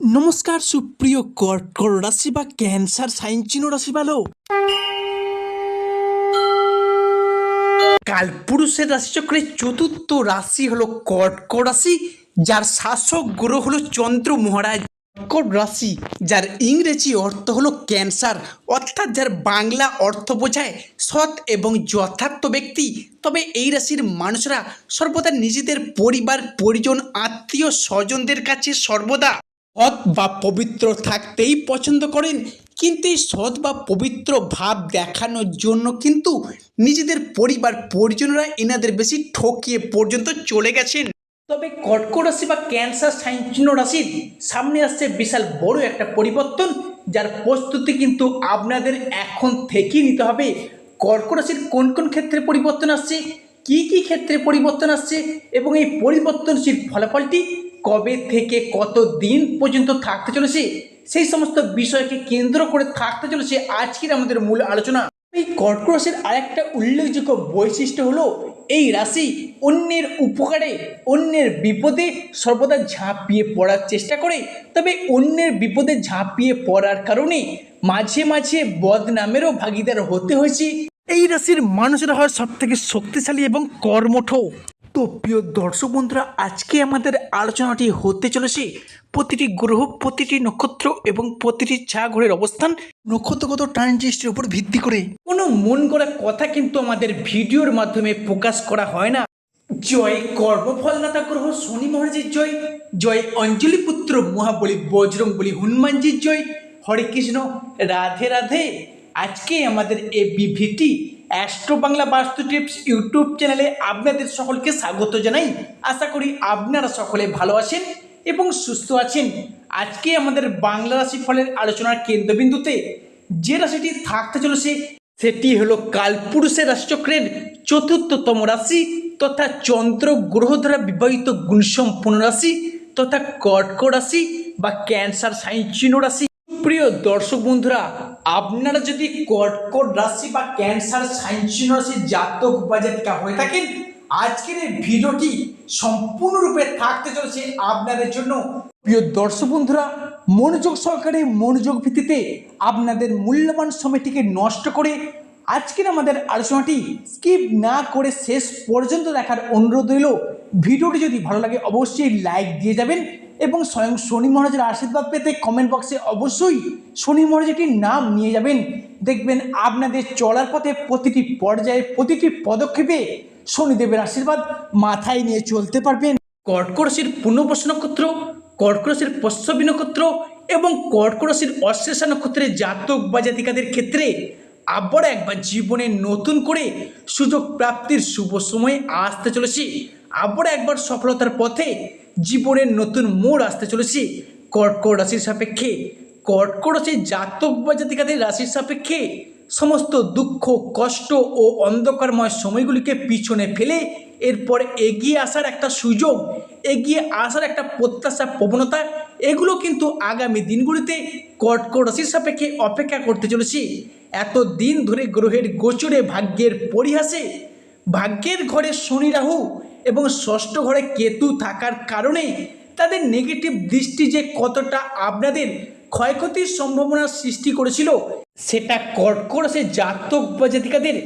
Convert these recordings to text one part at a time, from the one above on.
নমস্কার, সুপ্রিয় কর্কট রাশি বা ক্যান্সার সাইন চিহ্ন রাশি ভালো কালপুরুষের রাশিচক্রের চতুর্থ রাশি হলো কর্কট রাশি, যার শাসক গ্রহ হলো চন্দ্র মহারাজ। কর্কট রাশি, যার ইংরেজি অর্থ হলো ক্যান্সার, অর্থাৎ যার বাংলা অর্থ বোঝায় সৎ এবং যথার্থ ব্যক্তি। তবে এই রাশির মানুষরা সর্বদা নিজেদের পরিবার, পরিজন আত্মীয় স্বজনদের কাছে সর্বদা সৎ বা পবিত্র থাকতেই পছন্দ করেন, কিন্তু এই সৎ বা পবিত্র ভাব দেখানোর জন্য কিন্তু নিজেদের পরিবার, পরিজনরা এনাদের বেশি ঠকিয়ে পর্যন্ত চলে গেছেন। তবে কর্কট রাশি বা ক্যান্সার সাইন চিহ্ন রাশির সামনে আসছে বিশাল বড় একটা পরিবর্তন, যার প্রস্তুতি কিন্তু আপনাদের এখন থেকেই নিতে হবে। কর্কট রাশির কোন কোন ক্ষেত্রে পরিবর্তন আসছে, কি কি ক্ষেত্রে পরিবর্তন আসছে, এবং এই পরিবর্তনশীল ফলাফলটি কবে থেকে কত দিন পর্যন্ত থাকতে চলেছে? সেই সমস্ত বিষয়কে কেন্দ্র করে থাকতে চলেছে আজকের আমাদের মূল আলোচনা। এই কর্কট রাশির আরেকটা উল্লেখযোগ্য বৈশিষ্ট্য হলো, এই রাশি অন্যের উপকারে, অন্যের বিপদে সর্বদা ঝাঁপিয়ে পড়ার চেষ্টা করে। তবে অন্যের বিপদে ঝাঁপিয়ে পড়ার কারণে মাঝে মাঝে বদনামেরও ভাগিদার হতে হয়েছে। এই রাশির মানুষেরা হয় সব থেকে শক্তিশালী এবং কর্মঠ। তো প্রিয় দর্শক বন্ধুরা, আজকে আমাদের আলোচনাটি হতে চলেছে প্রতিটি গ্রহ, প্রতিটি নক্ষত্র এবং প্রতিটি চা ঘরের অবস্থান নক্ষত্রগত ট্রানজিস্টের উপর ভিত্তি করে। কোনো মন গড়া কথা কিন্তু আমাদের ভিডিওর মাধ্যমে প্রকাশ করা হয় না। জয় কর্মফলদাতা গ্রহ, শনি মহারাজের জয় জয় অঞ্জলি পুত্র মহাবলী বজরং বলি হনুমানজির জয়, হরে কৃষ্ণ, রাধে রাধে। আজকে আমাদের এ বিভিটি অ্যাস্ট্রো বাংলা বাস্তু টিপস ইউটিউব চ্যানেলে আপনাদের সকলকে স্বাগত জানাই। আশা করি আপনারা সকলে ভালো আছেন এবং সুস্থ আছেন। আজকে আমাদের বাংলা রাশি ফলের আলোচনার কেন্দ্রবিন্দুতে যে রাশিটি থাকতে চলেছে, সেটি হলো কালপুরুষের রাশিচক্রের চতুর্থতম রাশি তথা চন্দ্র গ্রহ দ্বারা বিবাহিত গুণসম্পন্ন রাশি তথা কর্কট রাশি বা ক্যান্সার সাইন চিহ্ন রাশি। প্রিয় দর্শক বন্ধুরা আপনারা যদি কর্কট রাশি বা ক্যান্সার সাইন চিহ্ন রাশির জাতক বা জাতিকা হয়ে থাকেন, আজকের এই ভিডিওটি সম্পূর্ণরূপে থাকতে চলেছে আপনাদের জন্য। প্রিয় দর্শক বন্ধুরা, মনোযোগ সহকারে মনোযোগ ভিত্তিতে আপনাদের মূল্যবান সময়টিকে নষ্ট করে আজকের আমাদের আলোচনাটি স্কিপ না করে শেষ পর্যন্ত দেখার অনুরোধ রইল। ভিডিওটি যদি ভালো লাগে, অবশ্যই লাইক দিয়ে যাবেন। এবং স্বয়ং শনি মহারাজের আশীর্বাদ পেতে কমেন্ট বক্সে অবশ্যই শনি মহারাজটির নাম নিয়ে যাবেন। দেখবেন আপনাদের চলার পথে প্রতিটি পর্যায়ে প্রতিটি পদক্ষেপে শনিদেবের আশীর্বাদ মাথায় নিয়ে চলতে পারবেন। কর্কট রাশির পূর্ণবর্ষ নক্ষত্র কর্কট রাশির পশ্চবী নক্ষত্র এবং কর্কট রাশির অশ্লেষা নক্ষত্রের জাতক বা জাতিকাদের ক্ষেত্রে আবার একবার জীবনে নতুন করে সুযোগ প্রাপ্তির শুভ সময়ে আসতে চলেছি। আবার একবার সফলতার পথে জীবনের নতুন মোড় আসতে চলেছে। কর্কট রাশির সাপেক্ষে, কর্কট রাশির জাতক বা জাতিকাদের রাশির সাপেক্ষে সমস্ত দুঃখ, কষ্ট ও অন্ধকারময় সময়গুলিকে পিছনে ফেলে এরপর এগিয়ে আসার একটা সুযোগ, এগিয়ে আসার একটা প্রত্যাশা, প্রবণতা, এগুলো কিন্তু আগামী দিনগুলিতে কর্কট রাশির সাপেক্ষে অপেক্ষা করতে চলেছি। এত দিন ধরে গ্রহের গোচরে ভাগ্যের পরিহাসে, ভাগ্যের ঘরে শনি রাহু এবং ষষ্ঠ ঘরে কেতু থাকার কারণে তাদের নেগেটিভ দৃষ্টি যে কতটা আপনাদের ক্ষয়ক্ষতির সম্ভাবনা সৃষ্টি করেছিল, সেটা কর্কট রাশির জাতক বা জাতিকাদের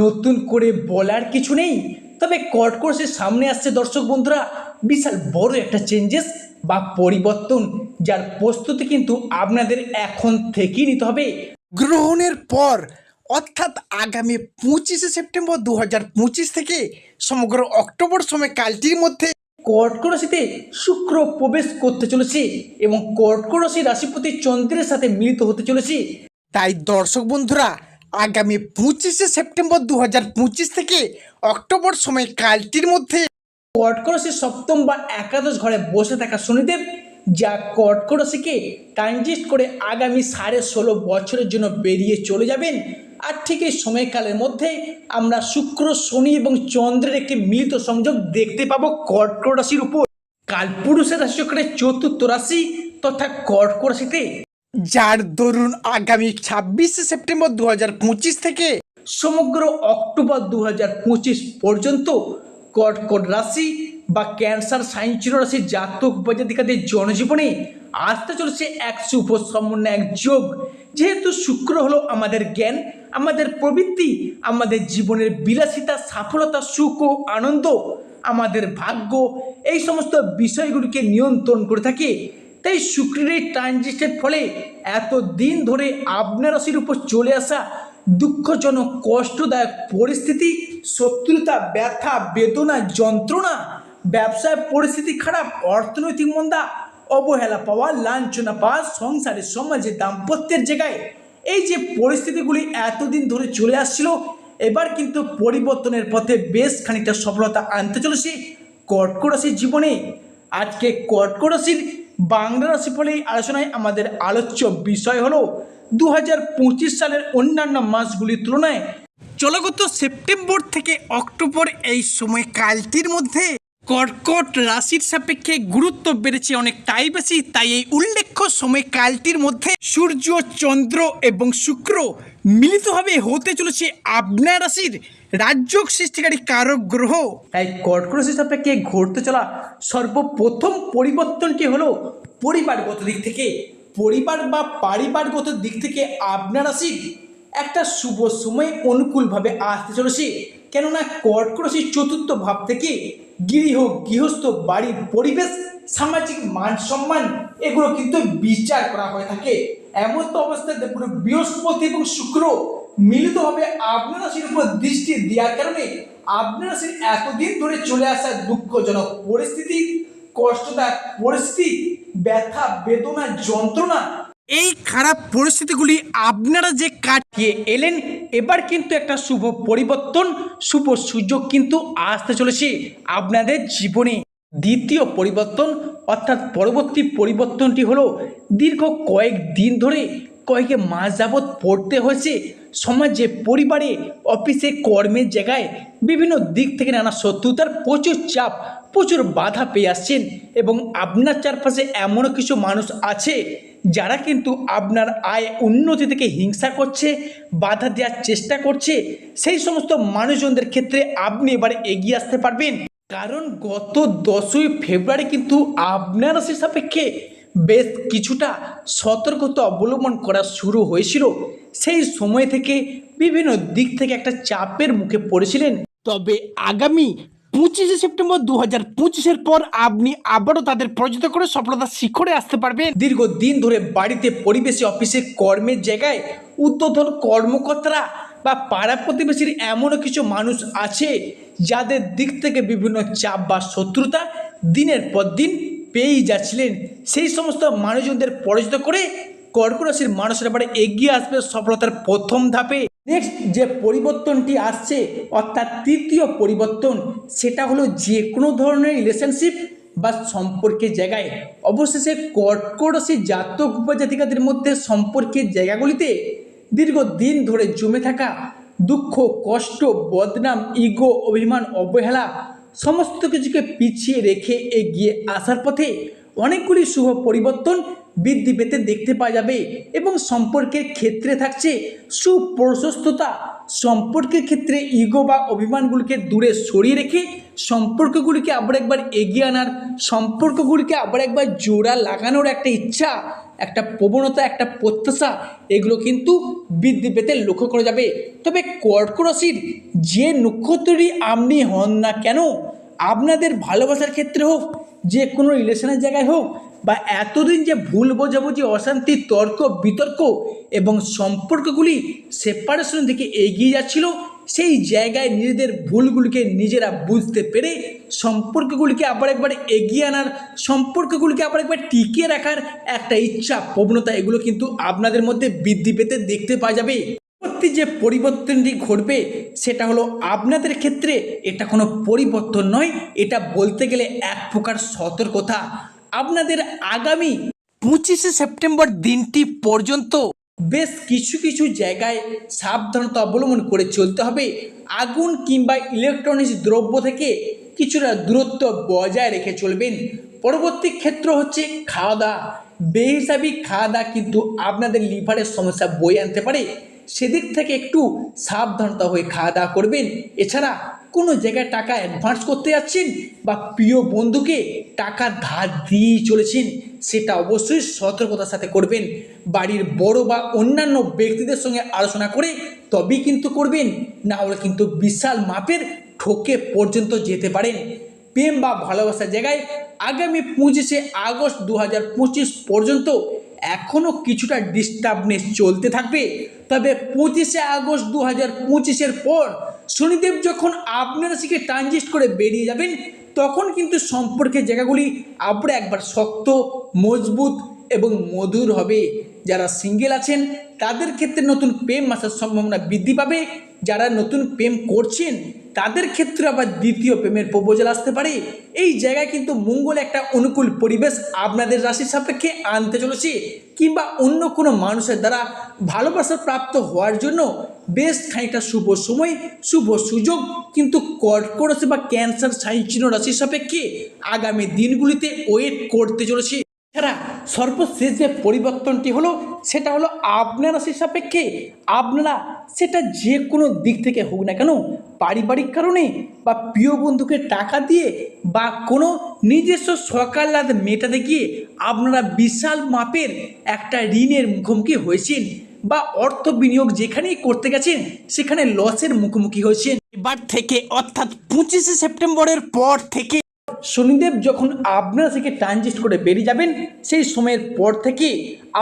নতুন করে বলার কিছু নেই। তবে কর্কট রাশির সামনে আসছে দর্শক বন্ধুরা, বিশাল বড় একটা চেঞ্জেস বা পরিবর্তন যার প্রস্তুতি কিন্তু আপনাদের এখন থেকেই নিতে হবে। গ্রহণের পর অর্থাৎ আগামী পঁচিশে সেপ্টেম্বর দু থেকে সমগ্র অক্টোবর সময়কালটির মধ্যে কর্কট রাশিতে শুক্র প্রবেশ করতে চলেছে এবং কর্কট রাশি রাশিপতি চন্দ্রের সাথে মিলিত হতে চলেছে। তাই দর্শক বন্ধুরা, আগামী পঁচিশে সেপ্টেম্বর দু থেকে অক্টোবর সময়কালটির মধ্যে কর্কট রাশির সপ্তম বা একাদশ ঘরে বসে থাকা শনিদেব, যা কর্কট রাশিকে ট্রানজিস্ট করে আগামী সাড়ে ষোলো বছরের জন্য বেরিয়ে চলে যাবেন। আর ঠিক এই সময়কালের মধ্যে আমরা শুক্র, শনি এবং চন্দ্রের একটি মিলিত সংযোগ দেখতে পাবো কর্কট রাশির উপর। কালপুরুষের রাশিচক্রের চতুর্থ রাশি তথা কর্কট রাশিতে। যার দরুন আগামী ছাব্বিশে সেপ্টেম্বর দু থেকে সমগ্র অক্টোবর দু পর্যন্ত কর্কট রাশি বা ক্যান্সার সাইন রাশির জাতক বা জাতিকাদের জনজীবনে আসতে চলেছে এক শুভ সমন্বয় এক যোগ। যেহেতু শুক্র হলো আমাদের জ্ঞান, আমাদের প্রবৃত্তি, আমাদের জীবনের বিলাসিতা সফলতা সুখ ও আনন্দ, আমাদের ভাগ্য, এই সমস্ত বিষয়গুলিকে নিয়ন্ত্রণ করে থাকে। তাই শুক্রের এই ট্রানজিস্টের ফলে এত দিন ধরে আপনার রাশির উপর চলে আসা দুঃখজনক, কষ্টদায়ক পরিস্থিতি, শত্রুতা, ব্যথা, বেদনা, যন্ত্রণা, ব্যবসায় পরিস্থিতি খারাপ, অর্থনৈতিক মন্দা অবহেলা পাওয়া, লাঞ্ছনা পাওয়া, সংসারে সমাজে দাম্পত্যের জায়গায় এই যে পরিস্থিতিগুলি এতদিন ধরে চলে আসছিল, এবার কিন্তু পরিবর্তনের পথে বেশ খানিকটা সফলতা আনতে চলেছে কর্কট জীবনে। আজকে কর্কট রাশির বাংলা রাশি ফলে আলোচনায় আমাদের আলোচ্য বিষয় হলো দু হাজার পঁচিশ সালের অন্যান্য মাসগুলির তুলনায়। চলগত সেপ্টেম্বর থেকে অক্টোবর এই সময় কালটির মধ্যে কর্কট রাশির সাপেক্ষে গুরুত্ব বেড়েছে অনেকটাই বেশি, তাই এই উল্লেখ্য সময় কালটির মধ্যে সূর্য, চন্দ্র এবং শুক্র মিলিতভাবে হতে চলেছে আপনার রাশির রাজ্য সৃষ্টিকারী কারক গ্রহ। তাই কর্কট রাশির সাপেক্ষে ঘটতে চলা সর্বপ্রথম পরিবর্তনটি হলো পরিবারগত দিক থেকে। পরিবার বা পারিবারগত দিক থেকে আপনার রাশির একটা শুভ সময় অনুকূলভাবে আসতে চলেছে। কেননা কর্কট চতুর্থ ভাব থেকে গৃহ, গৃহস্থ, বাড়ির পরিবেশ, সামাজিক মান সম্মান, এগুলো কিন্তু বিচার করা হয়ে থাকে। এমন তো অবস্থায় দেখুন, বৃহস্পতি এবং শুক্র মিলিতভাবে আপনার রাশির উপর দৃষ্টি দেওয়ার কারণে আপনার রাশির এতদিন ধরে চলে আসা দুঃখজনক পরিস্থিতি, কষ্টদায়ক পরিস্থিতি, ব্যথা, বেদনা, যন্ত্রণা এই খারাপ পরিস্থিতিগুলি আপনারা যে কাটিয়ে এলেন, এবার কিন্তু একটা শুভ পরিবর্তন, শুভ সুযোগ কিন্তু আসতে চলেছে আপনাদের জীবনে। দ্বিতীয় পরিবর্তন, অর্থাৎ পরবর্তী পরিবর্তনটি হলো দীর্ঘ কয়েক দিন ধরে কয়েক মাস যাবৎ পড়তে হয়েছে। সমাজে, পরিবারে, অফিসে, কর্মের জায়গায় বিভিন্ন দিক থেকে নানা শত্রুতার প্রচুর চাপ, প্রচুর বাধা পেয়ে আসছেন এবং আপনার চারপাশে এমনও কিছু মানুষ আছে যারা কিন্তু আপনার আয় উন্নতি থেকে হিংসা করছে, বাধা দেওয়ার চেষ্টা করছে, সেই সমস্ত মানুষজনদের ক্ষেত্রে আপনি এবারে এগিয়ে আসতে পারবেন। কারণ গত দশই ফেব্রুয়ারি কিন্তু আপনার রাশির সাপেক্ষে বেশ কিছুটা সতর্কতা অবলম্বন করা শুরু হয়েছিল। সেই সময় থেকে বিভিন্ন দিক থেকে একটা চাপের মুখে পড়েছিলেন। তবে আগামী পঁচিশে সেপ্টেম্বর দু হাজার পঁচিশের পর আপনি আবারও তাদের পরাজিত করে সফলতার শিখরে আসতে পারবেন। দীর্ঘদিন ধরে বাড়িতে পরিবেশে অফিসে কর্মের জায়গায় উদ্বোধন কর্মকর্তারা বা পাড়া প্রতিবেশীর এমনও কিছু মানুষ আছে যাদের দিক থেকে বিভিন্ন চাপ বা শত্রুতা দিনের পর দিন পেয়েই যাচ্ছিলেন। সেই সমস্ত মানুষজনদের পরাজিত করে কর্কট রাশির মানুষের এবারে এগিয়ে আসবে সফলতার প্রথম ধাপে। নেক্সট যে পরিবর্তনটি আসছে, অর্থাৎ তৃতীয় পরিবর্তন, সেটা হলো যে কোনো ধরনের রিলেশনশিপ বা সম্পর্কের জায়গায়। অবশেষে কর্কট রাশির জাতক উপজাতিকাদের মধ্যে সম্পর্কের জায়গাগুলিতে দীর্ঘদিন ধরে জমে থাকা দুঃখ, কষ্ট, বদনাম ইগো অভিমান, অবহেলা, সমস্ত কিছুকে পিছিয়ে রেখে এগিয়ে আসার পথে অনেকগুলি শুভ পরিবর্তন বৃদ্ধি পেতে দেখতে পাওয়া যাবে এবং সম্পর্কের ক্ষেত্রে থাকছে সুপ্রশস্ততা। সম্পর্কের ক্ষেত্রে ইগো বা অভিমানগুলিকে দূরে সরিয়ে রেখে সম্পর্কগুলিকে আবার একবার এগিয়ে আনার, সম্পর্কগুলিকে আবার একবার জোড়া লাগানোর একটা ইচ্ছা, একটা প্রবণতা, একটা প্রত্যাশা, এগুলো কিন্তু বৃদ্ধি পেতে লক্ষ্য করা যাবে। তবে কর্কট রাশির যে নক্ষত্রই আপনি হন না কেন, আপনাদের ভালোবাসার ক্ষেত্রে হোক, যে কোনো রিলেশনের জায়গায় হোক বা এতদিন যে ভুল বোঝাবুঝি, অশান্তি, তর্ক, বিতর্ক এবং সম্পর্কগুলি সেপারেশন থেকে এগিয়ে যাচ্ছিল, সেই জায়গায় নিজেদের ভুলগুলিকে নিজেরা বুঝতে পেরে সম্পর্কগুলিকে আবার একবার এগিয়ে আনার, সম্পর্কগুলিকে আবার একবার টিকিয়ে রাখার একটা ইচ্ছা, প্রবণতা, এগুলো কিন্তু আপনাদের মধ্যে বৃদ্ধি পেতে দেখতে পাওয়া যাবে। পরবর্তী যে পরিবর্তনটি ঘটবে, সেটা হলো আপনাদের ক্ষেত্রে এটা কোনো পরিবর্তন নয়, এটা বলতে গেলে এক প্রকার সতর্কতা। আপনাদের আগামী পঁচিশে সেপ্টেম্বর দিনটি পর্যন্ত বেশ কিছু কিছু জায়গায় সাবধানতা অবলম্বন করে চলতে হবে। আগুন কিংবা ইলেকট্রনিক্স দ্রব্য থেকে কিছুটা দূরত্ব বজায় রেখে চলবেন। পরবর্তী ক্ষেত্র হচ্ছে খাওয়া দাওয়া। বেহিসাবি খাওয়া দাওয়া কিন্তু আপনাদের লিভারের সমস্যা বয়ে আনতে পারে। সেদিক থেকে একটু সাবধানতা হয়ে খাওয়া দাওয়া করবেন। এছাড়া কোনো জায়গায় টাকা অ্যাডভান্স করতে যাচ্ছেন বা প্রিয় বন্ধুকে টাকা ধার দিয়ে চলেছেন, সেটা অবশ্যই সতর্কতার সাথে করবেন। বাড়ির বড় বা অন্যান্য ব্যক্তিদের সঙ্গে আলোচনা করে তবেই কিন্তু করবেন, না হলে কিন্তু বিশাল মাপের ঠকে পর্যন্ত যেতে পারেন। প্রেম বা ভালোবাসার জায়গায় আগামী পঁচিশে আগস্ট দু হাজার পঁচিশ পর্যন্ত এখনও কিছুটা ডিস্টার্বনেস চলতে থাকবে। তবে পঁচিশে আগস্ট দু হাজার পঁচিশের পর শনিদেব যখন আপনার রাশিকে ট্রানজিস্ট করে বেরিয়ে যাবেন, তখন কিন্তু সম্পর্কের জায়গাগুলি আবার একবার শক্ত, মজবুত এবং মধুর হবে। যারা সিঙ্গেল আছেন, তাদের ক্ষেত্রে নতুন প্রেম আসার সম্ভাবনা বৃদ্ধি পাবে। যারা নতুন প্রেম করছেন তাদের ক্ষেত্রে আবার দ্বিতীয় প্রেমের প্রপোজাল আসতে পারে। এই জায়গায় কিন্তু মঙ্গল একটা অনুকূল পরিবেশ আপনাদের রাশির সাপেক্ষে আনতে চলেছে কিংবা অন্য কোনো মানুষের দ্বারা ভালোবাসা প্রাপ্ত হওয়ার জন্য বেশ খানিকটা শুভ সময়, শুভ সুযোগ কিন্তু কর্কট বা ক্যান্সার সাইচিনো রাশির সাপেক্ষে আগামী দিনগুলিতে ওয়েট করতে চলেছে। এছাড়া সর্বশেষ যে পরিবর্তনটি হলো, সেটা হলো আপনার রাশির সাপেক্ষে, আপনারা সেটা যে কোনো দিক থেকে হোক না কেন, পারিবারিক কারণে বা প্রিয় বন্ধুকে টাকা দিয়ে বা কোনো নিজস্ব সকালাত মেটাতে গিয়ে আপনারা বিশাল মাপের একটা ঋণের মুখোমুখি হয়েছেন বা অর্থ বিনিয়োগ যেখানেই করতে গেছেন, সেখানে লসের মুখোমুখি হয়েছেন। এবার থেকে অর্থাৎ পঁচিশে সেপ্টেম্বরের পর থেকে শনিদেব যখন আপনারা থেকে ট্রানজিস্ট করে বেরিয়ে যাবেন, সেই সময়ের পর থেকে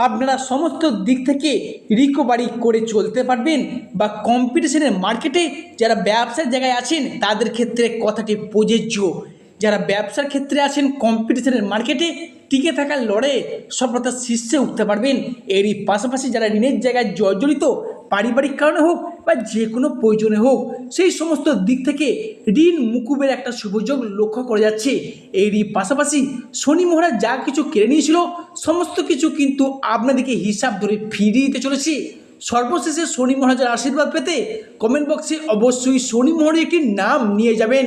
আপনারা সমস্ত দিক থেকে রিকভারি করে চলতে পারবেন বা কম্পিটিশনের মার্কেটে যারা ব্যবসার জায়গায় আছেন, তাদের ক্ষেত্রে কথাটি প্রযোজ্য। যারা ব্যবসার ক্ষেত্রে আছেন কম্পিটিশনের মার্কেটে টিকে থাকার লড়াইয়ে সফলতার শীর্ষে উঠতে পারবেন। এরই পাশাপাশি যারা ঋণের জায়গায় জর্জরিত, পারিবারিক কারণে হোক বা যে কোনো প্রয়োজনে হোক, সেই সমস্ত দিক থেকে ঋণ মুকুবের একটা সুযোগ লক্ষ্য করা যাচ্ছে। এরই পাশাপাশি শনি মহারাজ যা কিছু কেড়ে নিয়েছিল, সমস্ত কিছু কিন্তু আপনাদেরকে হিসাব ধরে ফিরিয়ে দিতে চলেছে। সর্বশেষে শনি মহারাজের আশীর্বাদ পেতে কমেন্ট বক্সে অবশ্যই শনি মহারাজ একটি নাম নিয়ে যাবেন।